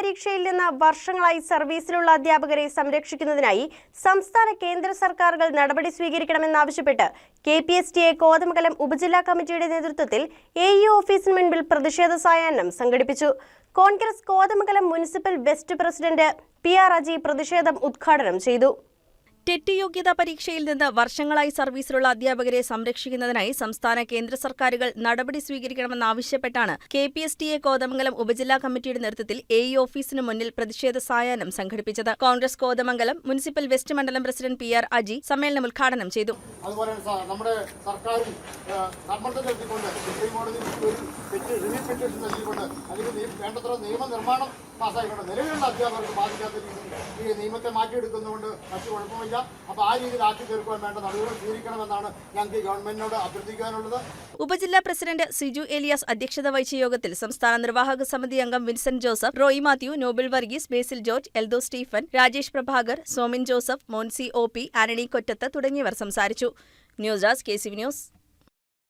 പരീക്ഷയിൽ നിന്ന് വർഷങ്ങളായി സർവീസിലുള്ള അധ്യാപകരെ സംരക്ഷിക്കുന്നതിനായി സംസ്ഥാന കേന്ദ്ര സർക്കാരുകൾ നടപടി സ്വീകരിക്കണമെന്നാവശ്യപ്പെട്ട് K P S T A Kothamangalam ഉപജില്ലാ കമ്മിറ്റിയുടെ നേതൃത്വത്തിൽ എ ഇ ഓഫീസിന് മുൻപിൽ പ്രതിഷേധ സായാഹ്നം സംഘടിപ്പിച്ചു. Congress Kothamangalam municipal west president P R Aji പ്രതിഷേധം ഉദ്ഘാടനം ചെയ്തു. ടെറ്റ് യോഗ്യതാ പരീക്ഷയിൽ നിന്ന് വർഷങ്ങളായി സർവീസിലുള്ള അധ്യാപകരെ സംരക്ഷിക്കുന്നതിനായി സംസ്ഥാന കേന്ദ്ര സർക്കാരുകൾ നടപടി സ്വീകരിക്കണമെന്നാവശ്യപ്പെട്ടാണ് K P S T A Kothamangalam ഉപജില്ലാ കമ്മിറ്റിയുടെ നേതൃത്വത്തിൽ എ ഇ ഓഫീസിന് മുന്നിൽ പ്രതിഷേധ സായാഹ്നം സംഘടിപ്പിച്ചത്. കോൺഗ്രസ് കോതമംഗലം മുനിസിപ്പൽ വെസ്റ്റ് മണ്ഡലം പ്രസിഡന്റ് പി ആർ അജി സമ്മേളനം ഉദ്ഘാടനം ചെയ്തു. അതുപോലെ നമ്മുടെ സർക്കാരും റിവ്യൂ പെറ്റീഷൻ നൽകിക്കൊണ്ട് അതിന് വേണ്ടത്ര നിയമനിർമ്മാണം പാസ്സായിക്കൊണ്ട് നിലവിലുള്ള അധ്യാപകർക്ക് ബാധിക്കാത്ത രീതിയിൽ ഈ നിയമത്തെ മാറ്റിയെടുക്കുന്നതുകൊണ്ട് മറ്റു കുഴപ്പമില്ല. അപ്പോൾ ആ രീതിയിൽ ആക്കി തീർക്കുവാൻ വേണ്ട നടപടികൾ സ്വീകരിക്കണമെന്നാണ് ഞങ്ങൾക്ക് ഗവൺമെന്റിനോട് അഭ്യർത്ഥിക്കാനുള്ളത്. ഉപജില്ലാ പ്രസിഡന്റ് സിജു എലിയാസ് അധ്യക്ഷത വഹിച്ച യോഗത്തിൽ സംസ്ഥാന നിർവാഹക സമിതി അംഗം വിൻസെന്റ് ജോസഫ് റോയി മാത്യു നോബിൾ വർഗീസ് ബേസിൽ George Eldho Stephen Rajesh Prabhakar Somin Joseph Monsy O P ആനണി കൊറ്റത്ത് തുടങ്ങിയവർ സംസാരിച്ചു. News desk K C news.